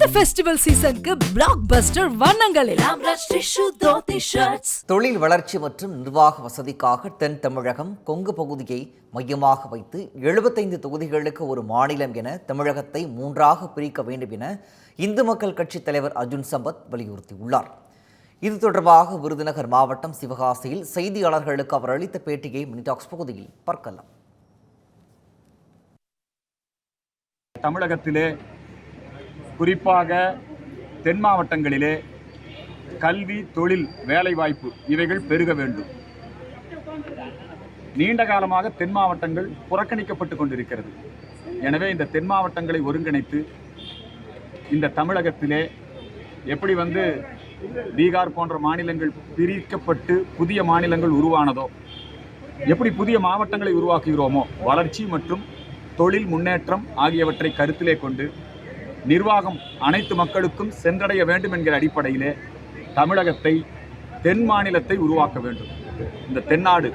இந்த ஃபெஸ்டிவல் சீசனுக்கு பிளாக் பஸ்டர் வண்ணங்களில் தொழில் வளர்ச்சி மற்றும் நிர்வாக வசதிக்காக தென் தமிழகம் கொங்கு பகுதியை மையமாக வைத்து எழுபத்தைந்து தொகுதிகளுக்கு ஒரு மாநிலம் என தமிழகத்தை மூன்றாக பிரிக்க வேண்டும் என இந்து மக்கள் கட்சித் தலைவர் அர்ஜுன் சம்பத் வலியுறுத்தியுள்ளார். இது தொடர்பாக விருதுநகர் மாவட்டம் சிவகாசியில் செய்தியாளர்களுக்கு அவர் அளித்த பேட்டியை மினிடாக்ஸ் பகுதியில் பார்க்கலாம். தமிழகத்திலே குறிப்பாக தென் மாவட்டங்களிலே கல்வி தொழில் வேலைவாய்ப்பு இவைகள் பெருக வேண்டும். நீண்ட காலமாக தென் மாவட்டங்கள் புறக்கணிக்கப்பட்டு கொண்டிருக்கிறது. எனவே இந்த தென் மாவட்டங்களை ஒருங்கிணைத்து இந்த தமிழகத்திலே எப்படி வந்து பீகார் போன்ற மாநிலங்கள் பிரிக்கப்பட்டு புதிய மாநிலங்கள் உருவானதோ எப்படி புதிய மாவட்டங்களை உருவாக்குகிறோமோ வளர்ச்சி மற்றும் தொழில் முன்னேற்றம் ஆகியவற்றை கருத்திலே கொண்டு நிர்வாகம் அனைத்து மக்களுக்கும் சென்றடைய வேண்டும் என்கிற அடிப்படையிலே தமிழகத்தை தென் மாநிலத்தை உருவாக்க வேண்டும். இந்த தென்னாடு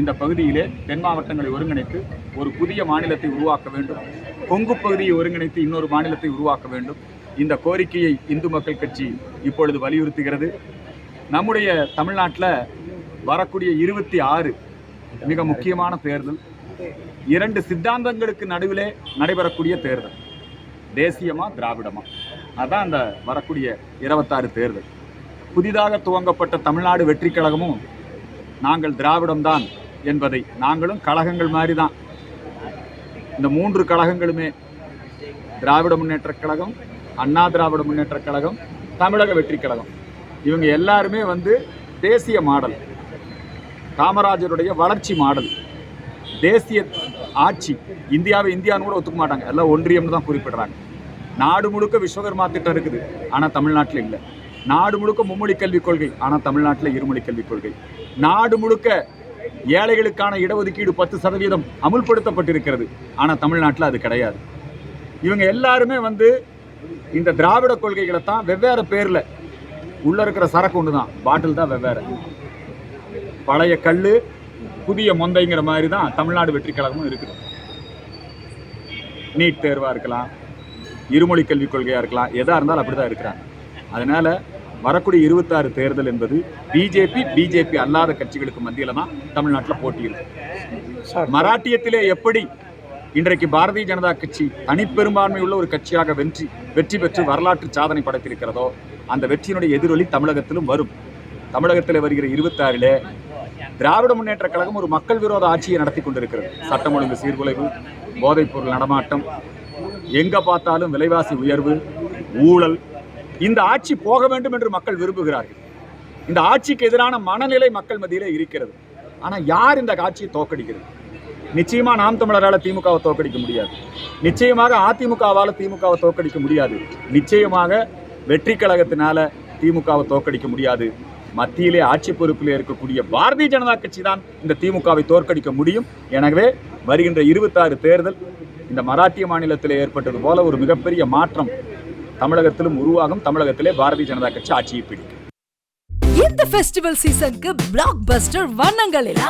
இந்த பகுதியிலே தென் மாவட்டங்களை ஒருங்கிணைத்து ஒரு புதிய மாநிலத்தை உருவாக்க வேண்டும். கொங்கு பகுதியை ஒருங்கிணைத்து இன்னொரு மாநிலத்தை உருவாக்க வேண்டும். இந்த கோரிக்கையை இந்து மக்கள் கட்சி இப்பொழுது வலியுறுத்துகிறது. நம்முடைய தமிழ்நாட்டில் வரக்கூடிய இருபத்தி ஆறு மிக முக்கியமான தேர்தல். இரண்டு சித்தாந்தங்களுக்கு நடுவிலே நடைபெறக்கூடிய தேர்தல். தேசியமாக திராவிடமா? அதான் அந்த வரக்கூடிய இருபத்தாறு தேர்தல். புதிதாக துவங்கப்பட்ட தமிழ்நாடு வெற்றி கழகமும் நாங்கள் திராவிடம்தான் என்பதை நாங்களும் கழகங்கள் மாதிரி தான் இந்த மூன்று கழகங்களுமே திராவிட முன்னேற்றக் கழகம் அண்ணா திராவிட முன்னேற்றக் கழகம் தமிழக வெற்றி கழகம். இவங்க எல்லாருமே வந்து தேசிய மாடல் காமராஜருடைய வளர்ச்சி மாடல் தேசிய ஆட்சி. இந்தியாவை இந்தியான்னு கூட ஒத்துக்க மாட்டாங்க. எல்லாம் ஒன்றியம்னு தான் குறிப்பிடுறாங்க. நாடு முழுக்க விஸ்வகர்மா திட்டம் இருக்குது. ஆனால் தமிழ்நாட்டில் இல்லை. நாடு முழுக்க மும்மொழி கல்விக் கொள்கை. ஆனால் தமிழ்நாட்டில் இருமொழி கல்விக் கொள்கை. நாடு முழுக்க ஏழைகளுக்கான இடஒதுக்கீடு பத்து சதவீதம் அமுல்படுத்தப்பட்டிருக்கிறது. ஆனால் தமிழ்நாட்டில் அது கிடையாது. இவங்க எல்லாருமே வந்து இந்த திராவிட கொள்கைகளை தான் வெவ்வேறு பேரில் உள்ள இருக்கிற சரக்கு ஒன்று தான் பாட்டில் தான் வெவ்வேறு. பழைய கல் புதிய மொந்தைங்கிற மாதிரி தான் தமிழ்நாடு வெற்றி கழகமும் இருக்குது. நீட் தேர்வாக இருக்கலாம் இருமொழி கல்விக் கொள்கையாக இருக்கலாம் எதாக இருந்தாலும் அப்படி தான் இருக்கிறாங்க. அதனால் வரக்கூடிய இருபத்தாறு தேர்தல் என்பது பிஜேபி பிஜேபி அல்லாத கட்சிகளுக்கு மத்தியில் தான் தமிழ்நாட்டில் போட்டியிடும் மராட்டியத்திலே எப்படி இன்றைக்கு பாரதிய ஜனதா கட்சி தனிப்பெரும்பான்மை உள்ள ஒரு கட்சியாக வெற்றி வெற்றி பெற்று வரலாற்று சாதனை படைத்திருக்கிறதோ அந்த வெற்றியினுடைய எதிரொலி தமிழகத்திலும் வரும். தமிழகத்தில் வருகிற இருபத்தாறிலே திராவிட முன்னேற்ற கழகம் ஒரு மக்கள் விரோத ஆட்சியை நடத்தி கொண்டிருக்கிறது. சட்டம் ஒழுங்கு சீர்குலைவு போதைப்பொருள் நடமாட்டம் எங்கே பார்த்தாலும் விலைவாசி உயர்வு ஊழல் இந்த ஆட்சி போக வேண்டும் என்று மக்கள் விரும்புகிறார்கள். இந்த ஆட்சிக்கு எதிரான மனநிலை மக்கள் மத்தியிலே இருக்கிறது. ஆனால் யார் இந்த ஆட்சியை தோக்கடிக்கிறது? நிச்சயமா நாம் தமிழரால் திமுகவை தோக்கடிக்க முடியாது. நிச்சயமாக அதிமுகவால் திமுகவை தோக்கடிக்க முடியாது. நிச்சயமாக வெற்றி கழகத்தினால திமுகவை தோக்கடிக்க முடியாது. மத்தியிலே ஆட்சி பொறுப்பிலே இருக்கக்கூடிய பாரதிய ஜனதா கட்சி தான் இந்த திமுகவை தோற்கடிக்க முடியும். எனவே வருகின்ற இருபத்தாறு தேர்தல் இந்த மராட்டிய மாநிலத்தில் ஏற்பட்டது போல ஒரு மிகப்பெரிய மாற்றம் தமிழகத்திலும் உருவாகும். தமிழகத்திலே பாரதிய ஜனதா கட்சி ஆட்சியை பிடிக்கும். இந்த ஃபெஸ்டிவல் சீசனுக்கு பிளாக் பஸ்டர் வண்ணங்களில்